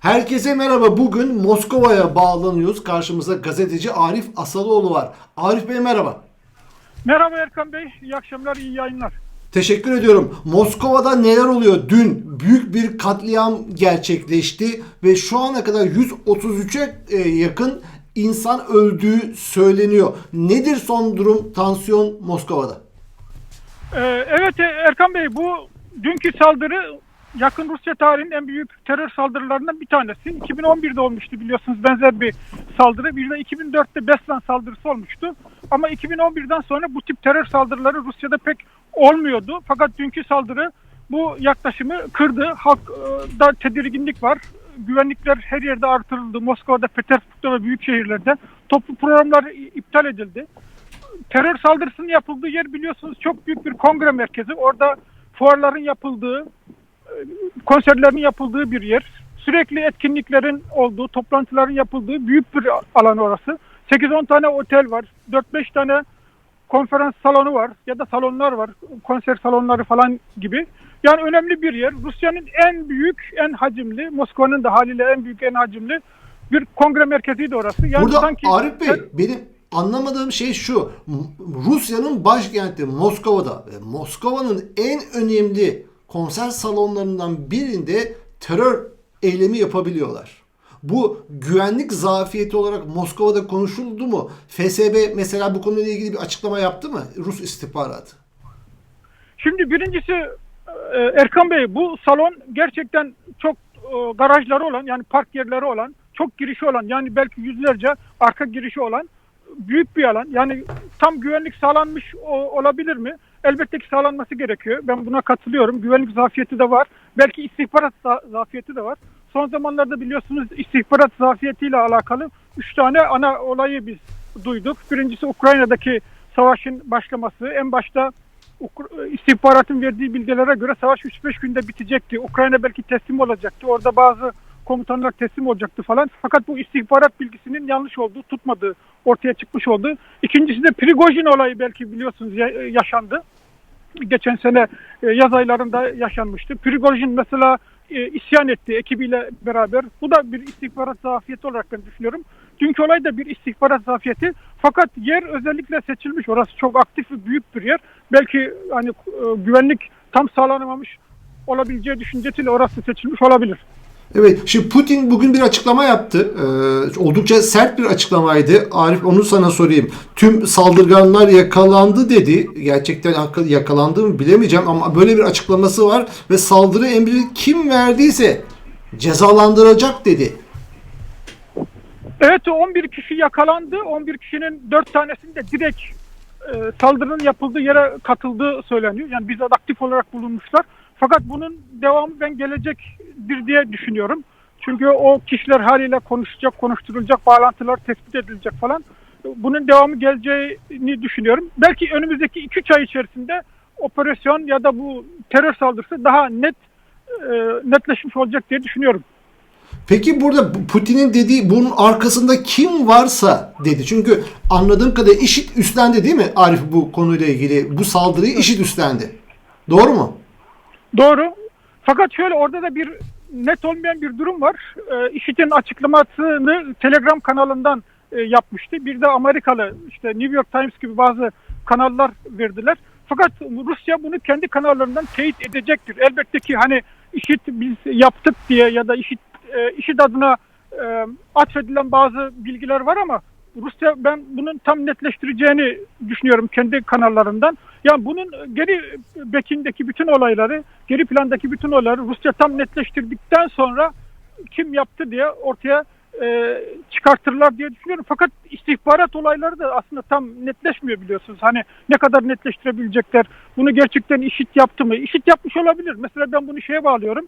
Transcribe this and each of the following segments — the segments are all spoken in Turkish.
Herkese merhaba. Bugün Moskova'ya bağlanıyoruz. Karşımızda gazeteci Arif Asalıoğlu var. Arif Bey merhaba. Merhaba Erkan Bey, iyi akşamlar, iyi yayınlar. Teşekkür ediyorum. Moskova'da neler oluyor? Dün büyük bir katliam gerçekleşti ve şu ana kadar 133'e e, yakın insan öldüğü söyleniyor. Nedir son durum? Tansiyon Moskova'da. Ee, evet Erkan Bey, bu dünkü saldırı yakın Rusya tarihinin en büyük terör saldırılarından bir tanesi. 2011'de olmuştu biliyorsunuz benzer bir saldırı. Bir de 2004'te Beslan saldırısı olmuştu. Ama 2011'den sonra bu tip terör saldırıları Rusya'da pek olmuyordu. Fakat dünkü saldırı bu yaklaşımı kırdı. Halkta tedirginlik var. Güvenlikler her yerde artırıldı. Moskova'da, Petersburg'da ve büyük şehirlerde toplu programlar iptal edildi. Terör saldırısının yapıldığı yer biliyorsunuz çok büyük bir kongre merkezi. Orada fuarların yapıldığı, e, konserlerin yapıldığı bir yer. Sürekli etkinliklerin olduğu, toplantıların yapıldığı büyük bir alan orası. 8-10 tane otel var, 4-5 tane konferans salonu var ya da salonlar var, konser salonları falan gibi. Yani önemli bir yer. Rusya'nın en büyük, en hacimli, Moskova'nın da haliyle en büyük, en hacimli bir kongre merkeziydi orası. Yani Burada sanki Arif Bey benim anlamadığım şey şu. Rusya'nın başkenti Moskova'da ve Moskova'nın en önemli konser salonlarından birinde terör eylemi yapabiliyorlar. Bu güvenlik zafiyeti olarak Moskova'da konuşuldu mu? FSB mesela bu konuyla ilgili bir açıklama yaptı mı? Rus istihbaratı. Şimdi birincisi e, Erkan Bey bu salon gerçekten çok e, garajları olan yani park yerleri olan çok girişi olan yani belki yüzlerce arka girişi olan büyük bir alan. Yani tam güvenlik sağlanmış olabilir mi? Elbette ki sağlanması gerekiyor. Ben buna katılıyorum. Güvenlik zafiyeti de var. Belki istihbarat za- zafiyeti de var. Son zamanlarda biliyorsunuz istihbarat zafiyetiyle alakalı üç tane ana olayı biz duyduk. Birincisi Ukrayna'daki savaşın başlaması. En başta istihbaratın verdiği bilgilere göre savaş 3-5 günde bitecekti. Ukrayna belki teslim olacaktı. Orada bazı komutanlar teslim olacaktı falan. Fakat bu istihbarat bilgisinin yanlış olduğu, tutmadığı ortaya çıkmış oldu. İkincisi de Prigojin olayı belki biliyorsunuz ya- yaşandı. Geçen sene e, yaz aylarında yaşanmıştı. Prigojin mesela e, isyan etti ekibiyle beraber. Bu da bir istihbarat zafiyeti olarak ben düşünüyorum. Dünkü olay da bir istihbarat zafiyeti. Fakat yer özellikle seçilmiş. Orası çok aktif ve büyük bir yer. Belki hani e, güvenlik tam sağlanamamış olabileceği düşüncesiyle orası seçilmiş olabilir. Evet, şimdi Putin bugün bir açıklama yaptı. Ee, oldukça sert bir açıklamaydı. Arif onu sana sorayım. Tüm saldırganlar yakalandı dedi. Gerçekten yakalandı mı bilemeyeceğim ama böyle bir açıklaması var ve saldırı emrini kim verdiyse cezalandıracak dedi. Evet 11 kişi yakalandı. 11 kişinin 4 tanesinin de direkt e, saldırının yapıldığı yere katıldığı söyleniyor. Yani bizzat aktif olarak bulunmuşlar. Fakat bunun devamı ben gelecektir diye düşünüyorum. Çünkü o kişiler haliyle konuşacak, konuşturulacak, bağlantılar tespit edilecek falan. Bunun devamı geleceğini düşünüyorum. Belki önümüzdeki 2-3 ay içerisinde operasyon ya da bu terör saldırısı daha net e, netleşmiş olacak diye düşünüyorum. Peki burada bu Putin'in dediği bunun arkasında kim varsa dedi. Çünkü anladığım kadarıyla IŞİD üstlendi değil mi Arif bu konuyla ilgili? Bu saldırıyı IŞİD üstlendi. Doğru mu? Doğru. Fakat şöyle orada da bir net olmayan bir durum var. Ee, IŞİD'in açıklamasını Telegram kanalından e, yapmıştı. Bir de Amerikalı işte New York Times gibi bazı kanallar verdiler. Fakat Rusya bunu kendi kanallarından teyit edecektir. Elbette ki hani IŞİD biz yaptık diye ya da IŞİD, e, IŞİD adına e, atfedilen bazı bilgiler var ama Rusya ben bunun tam netleştireceğini düşünüyorum kendi kanallarından. Yani bunun geri bekindeki bütün olayları, geri plandaki bütün olayları Rusya tam netleştirdikten sonra kim yaptı diye ortaya e, çıkartırlar diye düşünüyorum. Fakat istihbarat olayları da aslında tam netleşmiyor biliyorsunuz. Hani ne kadar netleştirebilecekler, bunu gerçekten işit yaptı mı? İşit yapmış olabilir. Mesela ben bunu şeye bağlıyorum.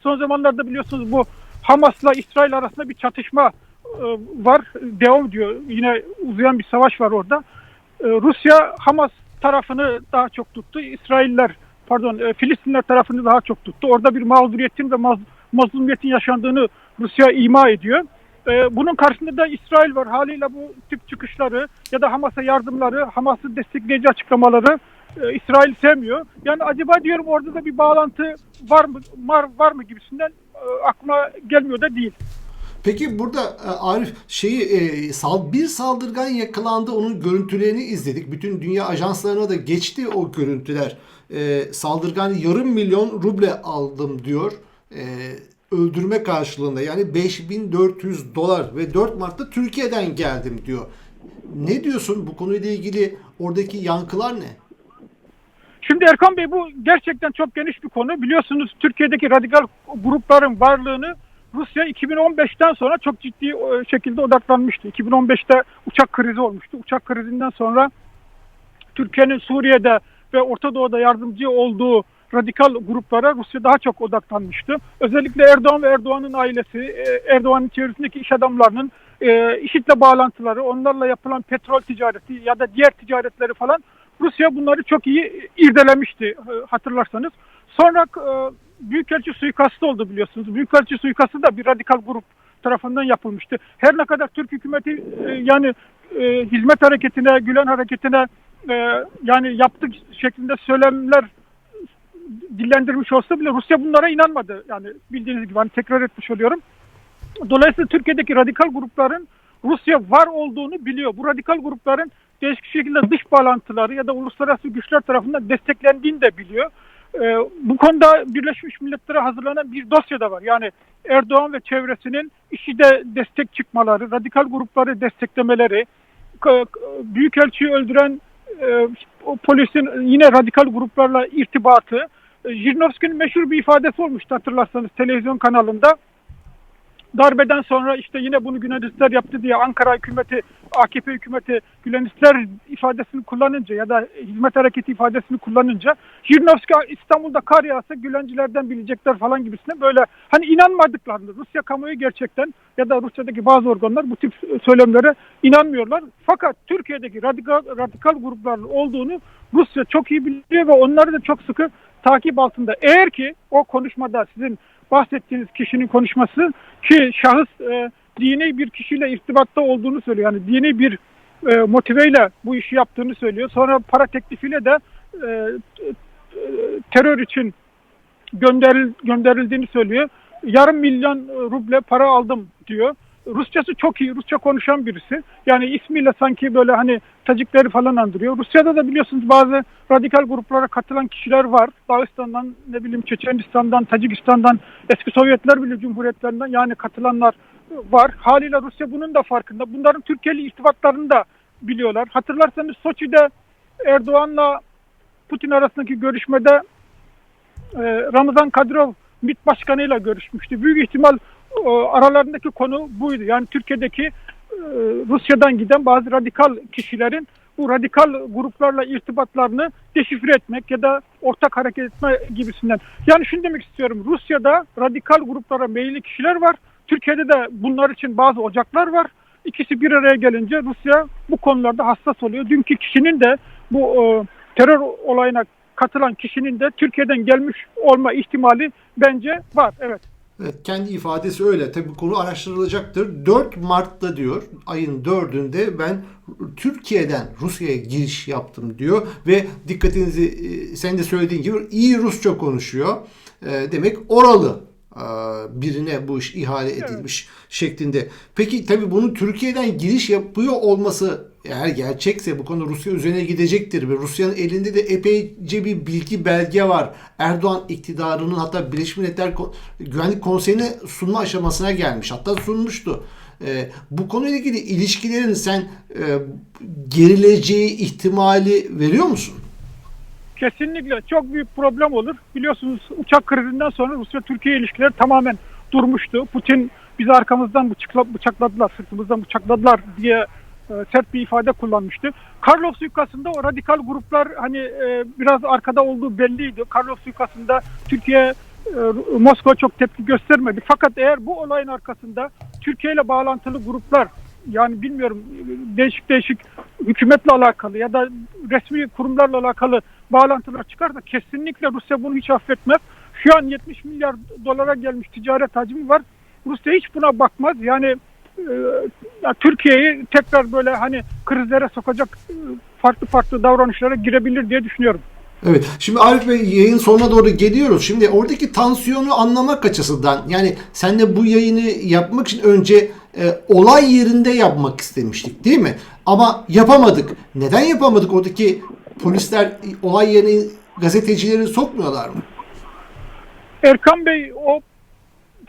Son zamanlarda biliyorsunuz bu Hamas'la İsrail arasında bir çatışma var. Devam diyor. Yine uzayan bir savaş var orada. E, Rusya Hamas tarafını daha çok tuttu. İsrailler pardon e, Filistinler tarafını daha çok tuttu. Orada bir mağduriyetin ve maz, mazlumiyetin yaşandığını Rusya ima ediyor. E, bunun karşısında da İsrail var. Haliyle bu tip çıkışları ya da Hamas'a yardımları, Hamas'ı destekleyici açıklamaları e, İsrail sevmiyor. Yani acaba diyorum orada da bir bağlantı var mı var, var mı gibisinden e, aklıma gelmiyor da değil. Peki burada e, Arif şeyi e, sal bir saldırgan yakalandı onun görüntülerini izledik. Bütün dünya ajanslarına da geçti o görüntüler. E, saldırgan yarım milyon ruble aldım diyor. Öldürme karşılığında yani 5400 dolar ve 4 Mart'ta Türkiye'den geldim diyor. Ne diyorsun bu konuyla ilgili oradaki yankılar ne? Şimdi Erkan Bey bu gerçekten çok geniş bir konu. Biliyorsunuz Türkiye'deki radikal grupların varlığını Rusya 2015'ten sonra çok ciddi e, şekilde odaklanmıştı. 2015'te uçak krizi olmuştu. Uçak krizinden sonra Türkiye'nin Suriye'de ve Orta Doğu'da yardımcı olduğu radikal gruplara Rusya daha çok odaklanmıştı. Özellikle Erdoğan ve Erdoğan'ın ailesi, e, Erdoğan'ın çevresindeki iş adamlarının e, IŞİD'le bağlantıları, onlarla yapılan petrol ticareti ya da diğer ticaretleri falan Rusya bunları çok iyi irdelemişti hatırlarsanız. Sonra Büyükelçi suikastı oldu biliyorsunuz. Büyükelçi suikastı da bir radikal grup tarafından yapılmıştı. Her ne kadar Türk hükümeti e, yani e, hizmet hareketine, Gülen hareketine e, yani yaptık şeklinde söylemler dillendirmiş olsa bile Rusya bunlara inanmadı. Yani bildiğiniz gibi hani tekrar etmiş oluyorum. Dolayısıyla Türkiye'deki radikal grupların Rusya var olduğunu biliyor. Bu radikal grupların değişik şekilde dış bağlantıları ya da uluslararası güçler tarafından desteklendiğini de biliyor. Ee, bu konuda Birleşmiş Milletler'e hazırlanan bir dosya da var. Yani Erdoğan ve çevresinin işi de destek çıkmaları, radikal grupları desteklemeleri, Büyükelçiyi öldüren e, polisin yine radikal gruplarla irtibatı. E, Jirinovski'nin meşhur bir ifadesi olmuştu hatırlarsanız televizyon kanalında. Darbeden sonra işte yine bunu Gülenistler yaptı diye Ankara hükümeti, AKP hükümeti Gülenistler ifadesini kullanınca ya da hizmet hareketi ifadesini kullanınca Jirinovski İstanbul'da kar yağsa Gülencilerden bilecekler falan gibisine böyle hani inanmadıklarını Rusya kamuoyu gerçekten ya da Rusya'daki bazı organlar bu tip söylemlere inanmıyorlar. Fakat Türkiye'deki radikal, radikal grupların olduğunu Rusya çok iyi biliyor ve onları da çok sıkı takip altında. Eğer ki o konuşmada sizin bahsettiğiniz kişinin konuşması ki şahıs e, dini bir kişiyle irtibatta olduğunu söylüyor. Yani dini bir e, motiveyle bu işi yaptığını söylüyor. Sonra para teklifiyle de e, terör için gönderil, gönderildiğini söylüyor. Yarım milyon ruble para aldım diyor. Rusçası çok iyi, Rusça konuşan birisi. Yani ismiyle sanki böyle hani Tacikleri falan andırıyor. Rusya'da da biliyorsunuz bazı radikal gruplara katılan kişiler var. Dağıstan'dan, ne bileyim Çeçenistan'dan, Tacikistan'dan, eski Sovyetler Birliği Cumhuriyetlerinden yani katılanlar var. Haliyle Rusya bunun da farkında. Bunların Türkiye'li irtibatlarını da biliyorlar. Hatırlarsanız Soçi'de Erdoğan'la Putin arasındaki görüşmede e, Ramazan Kadyrov MİT başkanıyla görüşmüştü. Büyük ihtimal aralarındaki konu buydu. Yani Türkiye'deki e, Rusya'dan giden bazı radikal kişilerin bu radikal gruplarla irtibatlarını deşifre etmek ya da ortak hareket etme gibisinden. Yani şunu demek istiyorum. Rusya'da radikal gruplara meyilli kişiler var. Türkiye'de de bunlar için bazı ocaklar var. İkisi bir araya gelince Rusya bu konularda hassas oluyor. Dünkü kişinin de bu e, terör olayına katılan kişinin de Türkiye'den gelmiş olma ihtimali bence var. Evet. Evet, kendi ifadesi öyle. Tabii bu konu araştırılacaktır. 4 Mart'ta diyor, ayın 4'ünde ben Türkiye'den Rusya'ya giriş yaptım diyor ve dikkatinizi e, sen de söylediğin gibi iyi Rusça konuşuyor. E, demek oralı e, birine bu iş ihale edilmiş şeklinde. Peki tabii bunu Türkiye'den giriş yapıyor olması eğer gerçekse bu konu Rusya üzerine gidecektir ve Rusya'nın elinde de epeyce bir bilgi belge var. Erdoğan iktidarının hatta Birleşmiş Milletler Güvenlik Konseyi'ne sunma aşamasına gelmiş. Hatta sunmuştu. Ee, bu konuyla ilgili ilişkilerin sen e, gerileceği ihtimali veriyor musun? Kesinlikle çok büyük problem olur. Biliyorsunuz uçak krizinden sonra Rusya-Türkiye ilişkileri tamamen durmuştu. Putin bizi arkamızdan bıçakla, bıçakladılar, sırtımızdan bıçakladılar diye e, sert bir ifade kullanmıştı. Karlov suikastında o radikal gruplar hani e, biraz arkada olduğu belliydi. Karlov suikastında Türkiye e, Moskova çok tepki göstermedi. Fakat eğer bu olayın arkasında Türkiye ile bağlantılı gruplar yani bilmiyorum değişik değişik hükümetle alakalı ya da resmi kurumlarla alakalı bağlantılar çıkarsa kesinlikle Rusya bunu hiç affetmez. Şu an 70 milyar dolara gelmiş ticaret hacmi var. Rusya hiç buna bakmaz. Yani e, ya Türkiye'yi tekrar böyle hani krizlere sokacak e, farklı farklı davranışlara girebilir diye düşünüyorum. Evet. Şimdi Arif Bey yayın sonuna doğru geliyoruz. Şimdi oradaki tansiyonu anlamak açısından yani sen de bu yayını yapmak için önce e, olay yerinde yapmak istemiştik değil mi? Ama yapamadık. Neden yapamadık? Oradaki polisler olay yerine gazetecileri sokmuyorlar mı? Erkan Bey o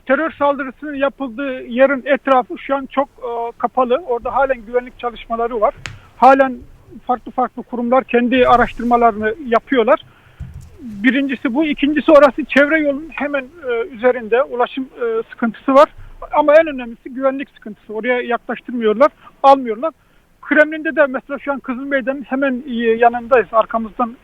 terör saldırısının yapıldığı yerin etrafı şu an çok e, kapalı. Orada halen güvenlik çalışmaları var. Halen farklı farklı kurumlar kendi araştırmalarını yapıyorlar. Birincisi bu. ikincisi orası çevre yolunun hemen e, üzerinde ulaşım e, sıkıntısı var. Ama en önemlisi güvenlik sıkıntısı. Oraya yaklaştırmıyorlar, almıyorlar. Kremlin'de de mesela şu an Kızıl Meydan'ın hemen yanındayız. Arkamızdan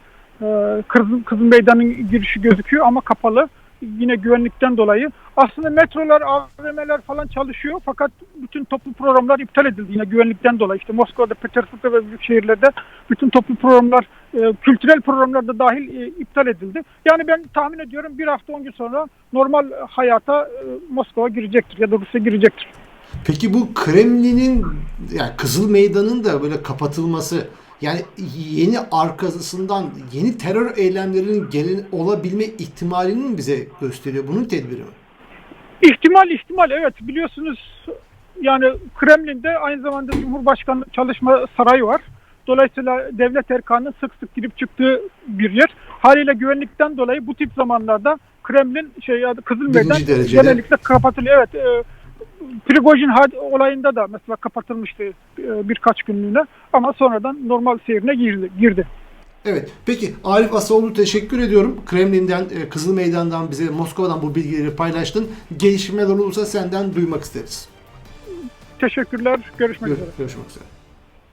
e, Kızıl, Kızıl Meydan'ın girişi gözüküyor ama kapalı. Yine güvenlikten dolayı. Aslında metrolar, AVM'ler falan çalışıyor fakat bütün toplu programlar iptal edildi yine güvenlikten dolayı. İşte Moskova'da, Petersburg'da ve büyük şehirlerde bütün toplu programlar, e, kültürel programlar da dahil e, iptal edildi. Yani ben tahmin ediyorum bir hafta on gün sonra normal hayata e, Moskova girecektir ya da Rusya girecektir. Peki bu Kremlin'in yani Kızıl Meydan'ın da böyle kapatılması yani yeni arkasından yeni terör eylemlerinin gelen olabilme ihtimalini mi bize gösteriyor? Bunun tedbiri mi? İhtimal ihtimal evet biliyorsunuz yani Kremlin'de aynı zamanda Cumhurbaşkanı çalışma sarayı var. Dolayısıyla devlet erkanının sık sık girip çıktığı bir yer. Haliyle güvenlikten dolayı bu tip zamanlarda Kremlin şey Kızıl Meydan genellikle kapatılıyor. Evet e, Prigojin had- olayında da mesela kapatılmıştı e, birkaç günlüğüne ama sonradan normal seyrine girdi. girdi. Evet. Peki Arif Asaoğlu teşekkür ediyorum. Kremlin'den, e, Kızıl Meydan'dan bize Moskova'dan bu bilgileri paylaştın. Gelişmeler olursa senden duymak isteriz. Teşekkürler. Görüşmek Gör- üzere. görüşmek üzere.